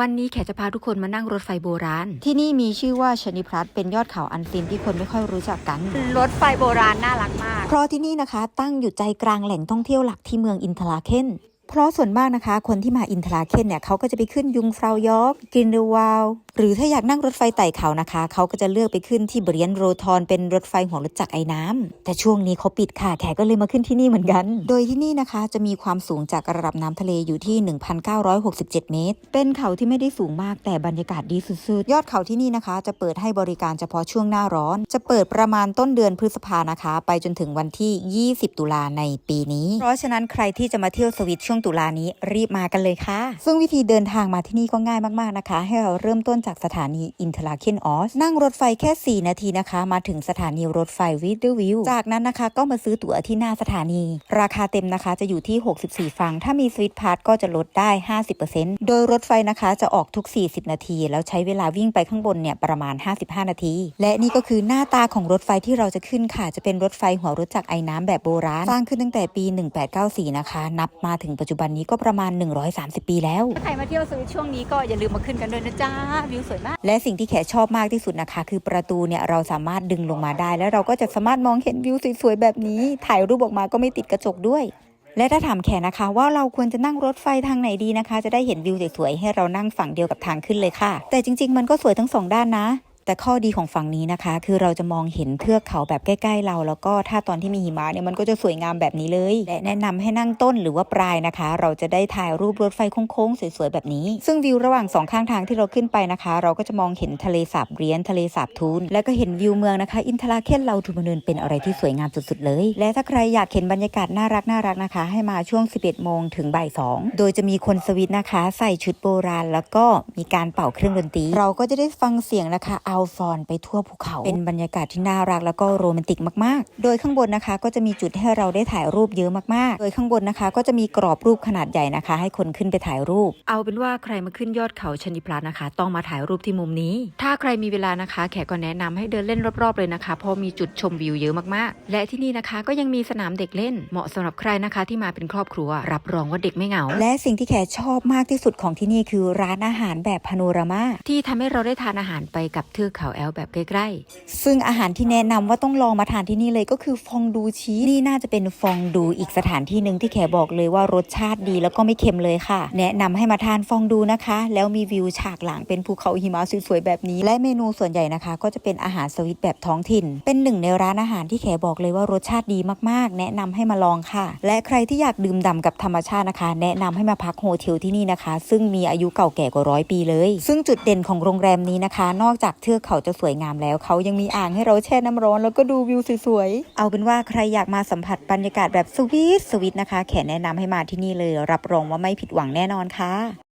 วันนี้แขกจะพาทุกคนมานั่งรถไฟโบราณ ที่นี่มีชื่อว่าชนิพลัสเป็นยอดเขาอันซีนที่คนไม่ค่อยรู้จักกัน รถไฟโบราณน่ารักมาก เพราะที่นี่นะคะ ตั้งอยู่ใจกลางแหล่งท่องเที่ยวหลักที่เมืองอินทราเคน เพราะส่วนมากนะคะ คนที่มาอินทราเคนเนี่ยเขาก็จะไปขึ้นยุงฟราวยอร์กกินเดวาลหรือถ้าอยากนั่งรถไฟไต่เขานะคะ เขาก็จะเลือกไปขึ้นที่เบรียนโรทอนเป็นรถไฟหัวรถจักรไอ้น้ำแต่ช่วงนี้เขาปิดค่ะแขกก็เลยมาขึ้นที่นี่เหมือนกัน โดยที่นี่นะคะจะมีความสูงจากระดับน้ำทะเลอยู่ที่ 1,967 เมตร เป็นเขาที่ไม่ได้สูงมากแต่บรรยากาศดีสุดๆ ยอดเขาที่นี่นะคะ จะเปิดให้บริการเฉพาะช่วงหน้าร้อน จะเปิดประมาณต้นเดือนพฤษภานะคะ ไปจนถึงวันที่ 20 ตุลาในปีนี้ เพราะฉะนั้นใครที่จะมาเที่ยวสวิตช่วงตุลานี้รีบมากันเลยค่ะ ซึ่งวิธีเดินทางมาที่นี่ก็ง่ายมากๆนะคะ ให้เราเริ่มต้นจากสถานีอินเทอร์เคนออสนั่งรถไฟแค่ 4 นาทีนะคะ มาถึงสถานีรถไฟวิดเดอร์วิวจากนั้นนะคะ ก็มาซื้อตั๋วที่หน้าสถานี ราคาเต็มนะคะจะอยู่ที่ 64 ฟัง ถ้ามีสวิตพาร์ทก็จะลดได้ 50%โดยรถไฟนะคะจะออกทุก 40 นาที แล้วใช้เวลาวิ่งไปข้างบนเนี่ยประมาณ 55 นาที และนี่ก็คือหน้าตาของรถไฟที่เราจะขึ้นค่ะ จะเป็นรถไฟหัวรถจักรไอ้น้ำแบบโบราณสร้างขึ้นตั้งแต่ปี 1894 นะคะ นับมาถึงปัจจุบันนี้ก็ประมาณ 130 ปีแล้วใครมาเที่ยวสวิตช่วงนี้ก็อย่าลืมมาขึ้นกันด้วยนะจ๊ะวิวสวยมาก และสิ่งที่แขกชอบมากที่สุดนะคะ คือประตูเนี่ยเราสามารถดึงลงมาได้ แล้วเราก็จะสามารถมองเห็นวิวสวยๆแบบนี้ ถ่ายรูปออกมาก็ไม่ติดกระจกด้วย และถ้าถามแขกนะคะว่าเราควรจะนั่งรถไฟทางไหนดีนะคะ จะได้เห็นวิวสวยๆให้เรานั่งฝั่งเดียวกับทางขึ้นเลยค่ะ แต่จริง ๆ มันก็สวยทั้งสองด้านนะ แต่ข้อดีของฝั่งนี้นะคะ คือเราจะมองเห็นเทือกเขาแบบใกล้ ๆ เรา แล้วก็ถ้าตอนที่มีหิมะเนี่ยมันก็จะสวยงามแบบนี้เลย และแนะนำให้นั่งต้นหรือว่าปลายนะคะ เราจะได้ถ่ายรูปรถไฟโค้งๆสวยๆแบบนี้ ซึ่งวิวระหว่างสองข้างทางที่เราขึ้นไปนะคะ เราก็จะมองเห็นทะเลสาบเรียน ทะเลสาบทูนแล้วก็เห็นวิวเมืองนะคะ อินทราเคนเราทูมาเนินเป็นอะไรที่สวยงามสุดๆเลย และถ้าใครอยากเห็นบรรยากาศน่ารักน่ารักนะคะ ให้มาช่วง 11 โมงถึงบ่าย2โดยจะมีคนสวิตนะคะ ใส่ชุดโบราณ แล้วก็มีการเป่าเครื่องดนตรี เราก็จะได้ฟังเสียงนะคะอัลฟอนไปทั่วภูเขา เป็นบรรยากาศที่น่ารักแล้วก็โรแมนติกมากๆ โดยข้างบนนะคะก็จะมีจุดให้เราได้ถ่ายรูปเยอะมากๆ โดยข้างบนนะคะก็จะมีกรอบรูปขนาดใหญ่นะคะ ให้คนขึ้นไปถ่ายรูป เอาเป็นว่าใครมาขึ้นยอดเขาชนิพลัสนะคะ ต้องมาถ่ายรูปที่มุมนี้ ถ้าใครมีเวลานะคะ แขกก็แนะนำให้เดินเล่นรอบๆเลยนะคะ เพราะมีจุดชมวิวเยอะมากๆ และที่นี่นะคะก็ยังมีสนามเด็กเล่น เหมาะสำหรับใครนะคะที่มาเป็นครอบครัว รับรองว่าเด็กไม่เหงา และสิ่งที่แขกชอบมากที่สุดของที่นี่คือร้านอาหารแบบพาโนรามาที่ทำให้เราได้ทานอาหารไปกับเทือกเขาแอลแบบใกล้ซึ่งอาหารที่แนะนำว่าต้องลองมาทานที่นี่เลยก็คือฟองดูชีสนี่น่าจะเป็นฟองดูอีกสถานที่หนึ่งที่แขบอกเลยว่ารสชาติดีแล้วก็ไม่เค็มเลยค่ะ แนะนำให้มาทานฟองดูนะคะ แล้วมีวิวฉากหลังเป็นภูเขาหิมะสวยๆแบบนี้ และเมนูส่วนใหญ่นะคะ ก็จะเป็นอาหารสวิตแบบท้องถิ่น เป็นหนึ่งในร้านอาหารที่แขบอกเลยว่ารสชาติดีมากๆ แนะนำให้มาลองค่ะ และใครที่อยากดื่มด่ำกับธรรมชาตินะคะ แนะนำให้มาพักโฮเทลที่นี่นะคะ ซึ่งมีอายุเก่าแก่กว่าร้อยปีเลย ซึ่งจุดเด่นของโรงแรมนี้นะคะ นอกจากเทืือกเขาจะสวยงามแล้ว เขายังมีอ่างให้เราแช่น้ำร้อนแล้วก็ดูวิวสวยๆ เอาเป็นว่าใครอยากมาสัมผัสบรรยากาศแบบสวีทสวิตนะคะ แขกแนะนำให้มาที่นี่เลย รับรองว่าไม่ผิดหวังแน่นอนค่ะ